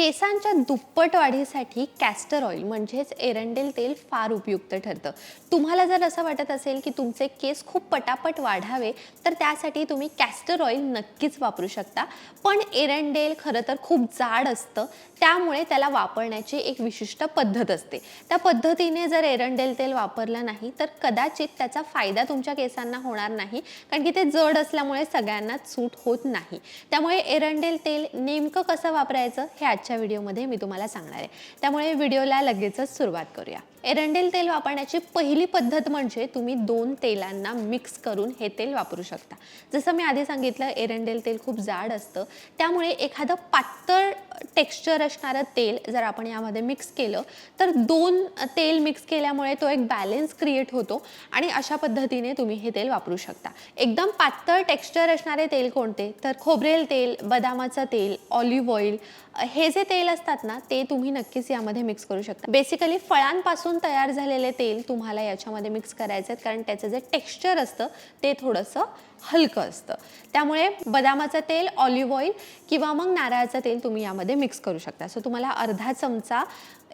केसांच्या दुप्पट वाढीसाठी कॅस्टर ऑइल म्हणजेच एरंडेल तेल फार उपयुक्त ठरतं. तुम्हाला जर असं वाटत असेल की तुमचे केस खूप पटापट वाढावे तर त्यासाठी तुम्ही कॅस्टर ऑइल नक्कीच वापरू शकता. पण एरंडेल खरं तर खूप जाड असतं त्यामुळे त्याला वापरण्याची एक विशिष्ट पद्धत असते. त्या पद्धतीने जर एरंडेल तेल वापरलं नाही तर कदाचित त्याचा फायदा तुमच्या केसांना होणार नाही कारण की ते जड असल्यामुळे सगळ्यांना सूट होत नाही. त्यामुळे एरंडेल तेल नेमकं कसं वापरायचं हे आजच्या व्हिडिओमध्ये मी तुम्हाला सांगणार आहे. त्यामुळे व्हिडिओला लगेचच सुरुवात करूया. एरंडेल तेल वापरण्याची पहिली पद्धत म्हणजे तुम्ही दोन तेलांना मिक्स करून हे तेल वापरू शकता. जसं मी आधी सांगितलं एरंडेल तेल खूप जाड असतं. त्यामुळे एखादं पातळ टेक्स्चर असणारं तेल जर आपण यामध्ये मिक्स केलं तर दोन तेल मिक्स केल्यामुळे तो एक बॅलेन्स क्रिएट होतो आणि अशा पद्धतीने तुम्ही हे तेल वापरू शकता. एकदम पातळ टेक्स्चर असणारे तेल कोणते? तर खोबरेल तेल बदामाचं तेल ऑलिव्ह ऑइल हे जे तेल असतात ना ते तुम्ही नक्कीच यामध्ये मिक्स करू शकता. बेसिकली फळांपासून तयार झालेले तेल तुम्हाला याच्यामध्ये मिक्स करायचे आहेत कारण त्याचं जे टेक्स्चर असतं ते थोडंसं हलकं असतं. त्यामुळे बदामाचं तेल ऑलिव्ह ऑइल किंवा मग नारळाचं तेल तुम्ही यामध्ये मिक्स करू शकता. सो तुम्हाला अर्धा चमचा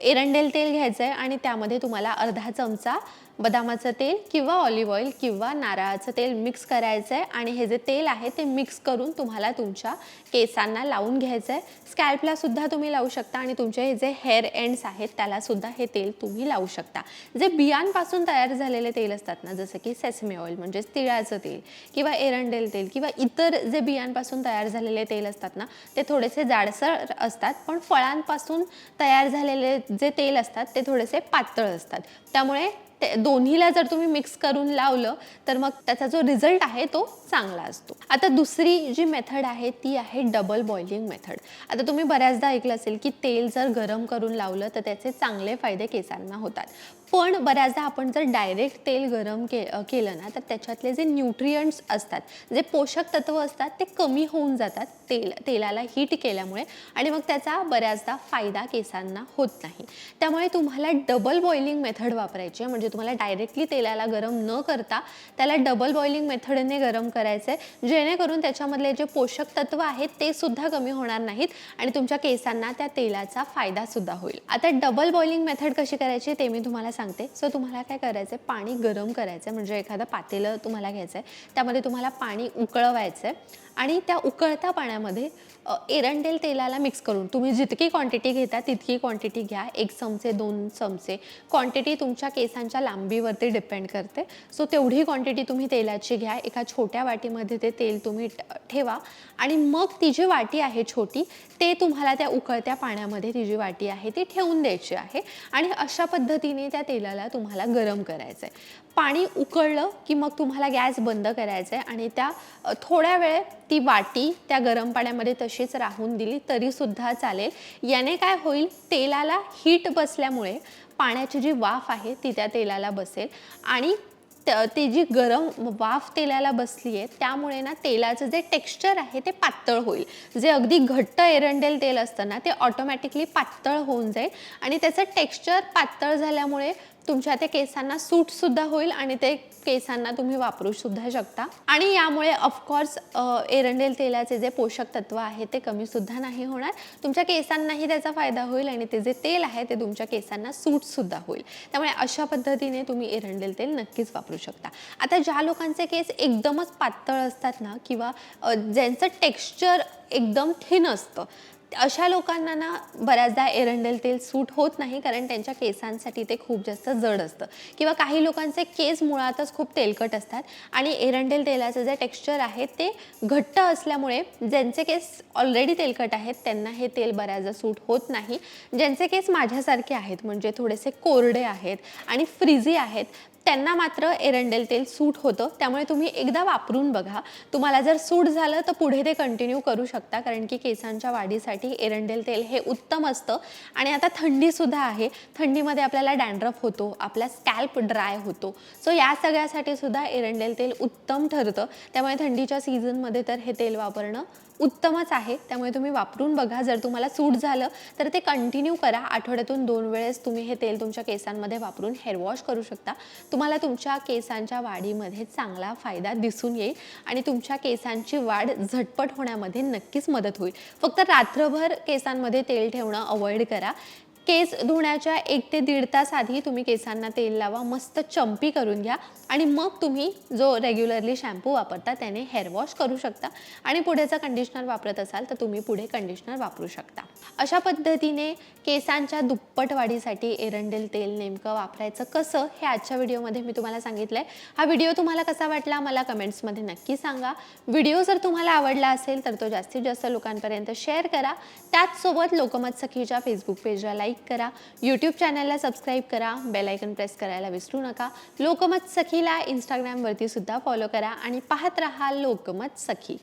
एरंडेल तेल घ्यायचं आहे आणि त्यामध्ये तुम्हाला अर्धा चमचा बदामाचं तेल किंवा ऑलिव्ह ऑइल किंवा नारळाचं तेल मिक्स करायचं आहे आणि हे जे तेल आहे ते मिक्स करून तुम्हाला तुमच्या केसांना लावून घ्यायचं आहे. स्कॅल्पला सुद्धा तुम्ही लावू शकता आणि तुमचे हे जे हेअर एंड्स आहेत त्याला सुद्धा हे तेल तुम्ही लावू शकता. जे बियांपासून तयार झालेले तेल असतात ना जसं की सेसमे ऑइल म्हणजेच तिळाचं तेल किंवा एरंडेल तेल किंवा इतर जे बियांपासून तयार झालेले तेल असतात ना ते थोडेसे जाडसर असतात पण फळांपासून तयार झालेले जे तेल असतात ते थोडेसे पातळ असतात. त्यामुळे ते दोन्हीला जर तुम्ही मिक्स करून लावलं तर मग त्याचा जो रिझल्ट आहे तो चांगला असतो. आता दुसरी जी मेथड आहे ती आहे डबल बॉइलिंग मेथड आता तुम्ही बऱ्याचदा ऐकलं असेल की तेल जर गरम करून लावलं तर त्याचे चांगले फायदे केसांना होतात. पण बऱ्याचदा आपण जर डायरेक्ट तेल गरम के केलं ना तर त्याच्यातले जे न्यूट्रियंट्स असतात जे पोषक तत्व असतात ते कमी होऊन जातात तेल तेलाला हीट केल्यामुळे आणि मग त्याचा बऱ्याचदा फायदा केसांना होत नाही. त्यामुळे तुम्हाला डबल बॉइलिंग मेथड वापरायची म्हणजे म्हणजे तुम्हाला डायरेक्टली तेलाला गरम न करता त्याला डबल बॉइलिंग मेथडने गरम करायचं आहे जेणेकरून त्याच्यामधले जे पोषक तत्व आहेत ते सुद्धा कमी होणार नाहीत आणि तुमच्या केसांना त्या तेलाचा फायदा सुद्धा होईल. आता डबल बॉइलिंग मेथड कशी करायची ते मी तुम्हाला सांगते. सो तुम्हाला काय करायचं आहे पाणी गरम करायचं आहे म्हणजे एखादं पातेलं तुम्हाला घ्यायचं आहे त्यामध्ये तुम्हाला पाणी उकळवायचं आहे आणि त्या उकळत्या पाण्यामध्ये एरंडेल तेलाला मिक्स करून तुम्ही जितकी क्वांटिटी घेता तितकी क्वांटिटी घ्या. एक चमचे दोन चमचे. क्वांटिटी तुमच्या केसांच्या लांबीवरती डिपेंड करते. सो तेवढी क्वांटिटी तुम्ही तेलाची घ्या. एका छोट्या वाटीमध्ये ते तेल तुम्ही ठेवा. आणि मग ती जी वाटी आहे छोटी ते तुम्हाला त्या उकळत्या पाण्यामध्ये ती जी वाटी आहे ती ठेवून द्यायची आहे. आणि अशा पद्धतीने त्या तेलाला तुम्हाला गरम करायचं आहे पाणी उकळलं की मग तुम्हाला गॅस बंद करायचा आहे आणि त्या थोड्या वेळ ती वाटी त्या गरम पाण्यामध्ये तशीच राहून दिली तरीसुद्धा चालेल. याने काय होईल? तेलाला हीट बसल्यामुळे पाण्याची जी वाफ आहे ती त्या तेलाला बसेल. आणि त- ती जी गरम वाफ तेलाला बसली आहे त्यामुळे ना तेलाचं जे टेक्स्चर आहे ते पातळ होईल. जे अगदी घट्ट एरंडेल तेल असतं ना ते ऑटोमॅटिकली पातळ होऊन जाईल. आणि त्याचं टेक्स्चर पातळ झाल्यामुळे तुमच्या त्या केसांना सूट सुद्धा होईल आणि ते केसांना तुम्ही वापरू सुद्धा शकता. आणि यामुळे ऑफकोर्स एरंडेल तेलाचे जे पोषक तत्व आहे ते कमी सुद्धा नाही होणार. तुमच्या केसांनाही त्याचा फायदा होईल आणि ते जे तेल आहे ते तुमच्या केसांना सूट सुद्धा होईल. त्यामुळे अशा पद्धतीने तुम्ही एरंडेल तेल नक्कीच वापरू शकता. आता ज्या लोकांचे केस एकदमच पातळ असतात ना किंवा ज्यांचं टेक्स्चर एकदम थिन असतं अशा लोकांना ना बऱ्याचदा एरंडेल तेल सूट होत नाही कारण त्यांच्या केसांसाठी ते खूप जास्त जड असतं. किंवा काही लोकांचे केस मुळातच खूप तेलकट असतात आणि एरंडेल तेलाचं जे टेक्स्चर आहे ते घट्ट असल्यामुळे ज्यांचे केस ऑलरेडी तेलकट आहेत त्यांना हे तेल बऱ्याचदा सूट होत नाही. ज्यांचे केस माझ्यासारखे आहेत म्हणजे थोडेसे कोरडे आहेत आणि फ्रिझी आहेत त्यांना मात्र एरंडेल तेल सूट होतं. त्यामुळे तुम्ही एकदा वापरून बघा. तुम्हाला जर सूट झालं तर पुढे ते कंटिन्यू करू शकता. कारण की केसांच्या वाढीसाठी एरंडेल तेल हे उत्तम असतं. आणि आता थंडीसुद्धा आहे. थंडीमध्ये आपल्याला डॅन्ड्रफ होतो. आपला स्कॅल्प ड्राय होतो. सो या सगळ्यासाठी सुद्धा एरंडेल तेल उत्तम ठरतं. त्यामुळे थंडीच्या सीझनमध्ये तर हे तेल वापरणं उत्तमच आहे. त्यामुळे तुम्ही वापरून बघा. जर तुम्हाला सूट झालं तर ते कंटिन्यू करा. आठवड्यातून दोन वेळेस तुम्ही हे तेल तुमच्या केसांमध्ये वापरून हेअर वॉश करू शकता. तुम्हाला तुमच्या केसांच्या वाढीमध्ये चांगला फायदा दिसून येईल आणि तुमच्या केसांची वाढ झटपट होण्यामध्ये नक्कीच मदत होईल. फक्त रात्रभर केसांमध्ये तेल ठेवणं अवॉइड करा. केस धुण्याच्या एक ते दीड तास आधी तुम्ही केसांना तेल लावा मस्त चंपी करून घ्या आणि मग तुम्ही जो रेग्युलरली शॅम्पू वापरता त्याने हेअर वॉश करू शकता. आणि पुढेचा कंडिशनर वापरत असाल तर तुम्ही पुढे कंडिशनर वापरू शकता. अशा पद्धतीने केसांच्या दुप्पट वाढीसाठी एरंडेल तेल नेमकं वापरायचं कसं हे आजच्या व्हिडिओमध्ये मी तुम्हाला सांगितलं आहे हा व्हिडिओ तुम्हाला कसा वाटला मला कमेंट्समध्ये नक्की सांगा. व्हिडिओ जर तुम्हाला आवडला असेल तर तो जास्तीत जास्त लोकांपर्यंत शेअर करा. त्याचसोबत लोकमत सखीच्या फेसबुक पेजला लाईक करा. यूट्यूब चॅनलला सबस्क्राईब करा. बेलायकन प्रेस करायला विसरू नका. लोकमत सखीला इंस्टाग्रामवरती सुद्धा फॉलो करा आणि पाहत रहा लोकमत सखी